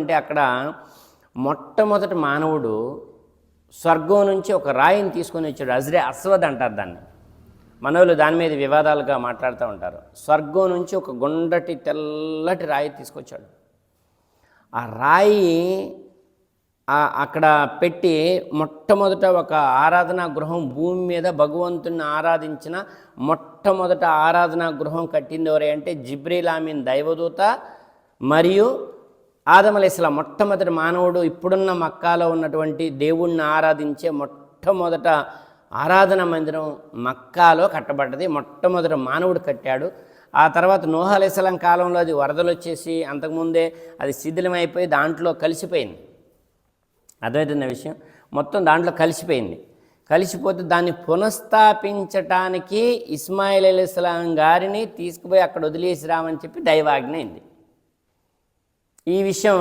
అంటే అక్కడ మొట్టమొదటి మానవుడు స్వర్గం నుంచి ఒక రాయిని తీసుకొని వచ్చాడు. అజ్రే అస్వద్ అంటారు దాన్ని. మనవులు దాని మీద వివాదాలుగా మాట్లాడుతూ ఉంటారు. స్వర్గం నుంచి ఒక గుండటి తెల్లటి రాయి తీసుకొచ్చాడు. ఆ రాయి అక్కడ పెట్టి మొట్టమొదట ఒక ఆరాధనా గృహం భూమి మీద భగవంతుని ఆరాధించిన మొట్టమొదట ఆరాధనా గృహం కట్టింది ఎవరే అంటే జిబ్రీల్ ఆమీన్ దైవదూత మరియు ఆదమలేస్లా మొట్టమొదటి మానవుడు ఇప్పుడున్న మక్కాలో ఉన్నటువంటి దేవుణ్ణి ఆరాధించే మొట్టమొదట ఆరాధన మందిరం మక్కాలో కట్టబడ్డది. మొట్టమొదటి మానవుడు కట్టాడు. ఆ తర్వాత నోహలేసలం కాలంలో అది వరదలు వచ్చేసి అంతకుముందే అది శిథిలమైపోయి దాంట్లో కలిసిపోయింది. అర్థమవుతున్న విషయం? మొత్తం దాంట్లో కలిసిపోయింది. కలిసిపోతే దాన్ని పునఃస్థాపించటానికి ఇస్మాయిల్ అలీస్లాం గారిని తీసుకుపోయి అక్కడ వదిలేసి రామని చెప్పి దైవాజ్ఞ అయింది. ఈ విషయం